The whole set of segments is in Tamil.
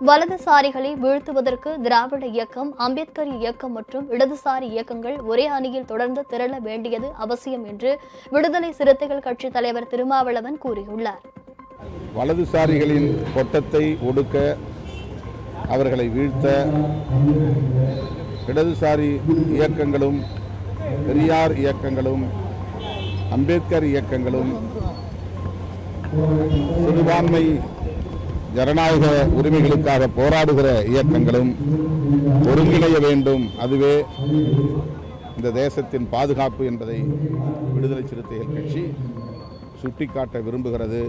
வலதுசாரிகளை வீழ்த்துவதற்கு திராவிட இயக்கம் அம்பேத்கர் இயக்கம் மற்றும் இடதுசாரி இயக்கங்கள் ஒரே அணியில் தொடர்ந்து திரள வேண்டியது அவசியம் என்று விடுதலை சிறுத்தைகள் கட்சித் தலைவர் திருமாவளவன் கூறியுள்ளார். வலதுசாரிகளின் கொட்டத்தை ஒடுக்க அவர்களை வீழ்த்த இடதுசாரி இயக்கங்களும் பெரியார் இயக்கங்களும் அம்பேத்கர் இயக்கங்களும் சிறுபான்மை ஜனநாயக உரிமைகளுக்காக போராடுகிற இயக்கங்களும் ஒருங்கிணைய வேண்டும். அதுவே இந்த தேசத்தின் பாதுகாப்பு என்பதை விடுதலை சிறுத்தைகள் கட்சி சுட்டிக்காட்ட விரும்புகிறது.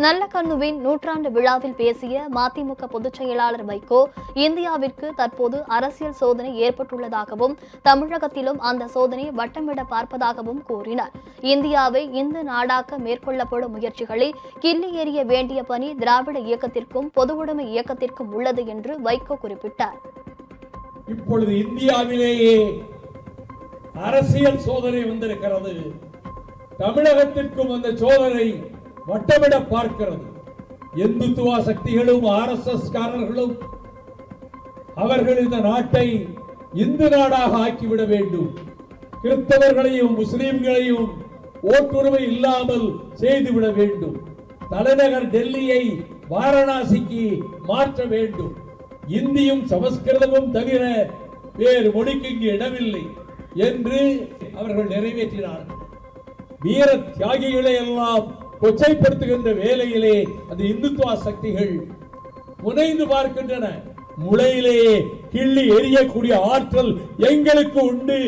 நல்லக்கண்ணுவின் நூற்றாண்டு விழாவில் பேசிய மதிமுக பொதுச் செயலாளர் வைகோ இந்தியாவிற்கு தற்போது அரசியல் சோதனை ஏற்பட்டுள்ளதாகவும் தமிழகத்திலும் அந்த சோதனை வட்டமிட பார்ப்பதாகவும் கூறினார். இந்தியாவை இந்து நாடாக்க மேற்கொள்ளப்படும் முயற்சிகளை கிள்ளி எறிய வேண்டிய பணி திராவிட இயக்கத்திற்கும் பொதுவுடைமை இயக்கத்திற்கும் உள்ளது என்று வைகோ குறிப்பிட்டார். இப்பொழுது இந்தியாவிலேயே அரசியல் சோதனை வந்திருக்கிறது. தமிழகத்திற்கும் அந்த சோதனை வட்டமிட பார்க்கிறது. இந்துத்துவா சக்திகளும் ஆர் எஸ் எஸ் காரர்களும் அவர்கள் இந்த நாட்டை இந்து நாடாக ஆக்கிவிட வேண்டும். கிறிஸ்தவர்களையும் முஸ்லிம்களையும் ஓட்டுரிமை இல்லாமல் செய்துவிட வேண்டும். தலைநகர் டெல்லியை வாரணாசிக்கு மாற்ற வேண்டும். இந்தியும் சமஸ்கிருதமும் தவிர வேறு மொழிக்கு இங்கு இடமில்லை என்று அவர்கள் நிறைவேற்றினார்கள். வீர தியாகிகளை எல்லாம் கொச்சைப்படுத்துகின்ற வேலையிலே அந்த இந்துத்துவ சக்திகள் புனைந்து பார்க்கின்றன. முளையிலே கிள்ளி எரியக்கூடிய ஆற்றல் எங்களுக்கு உண்டு.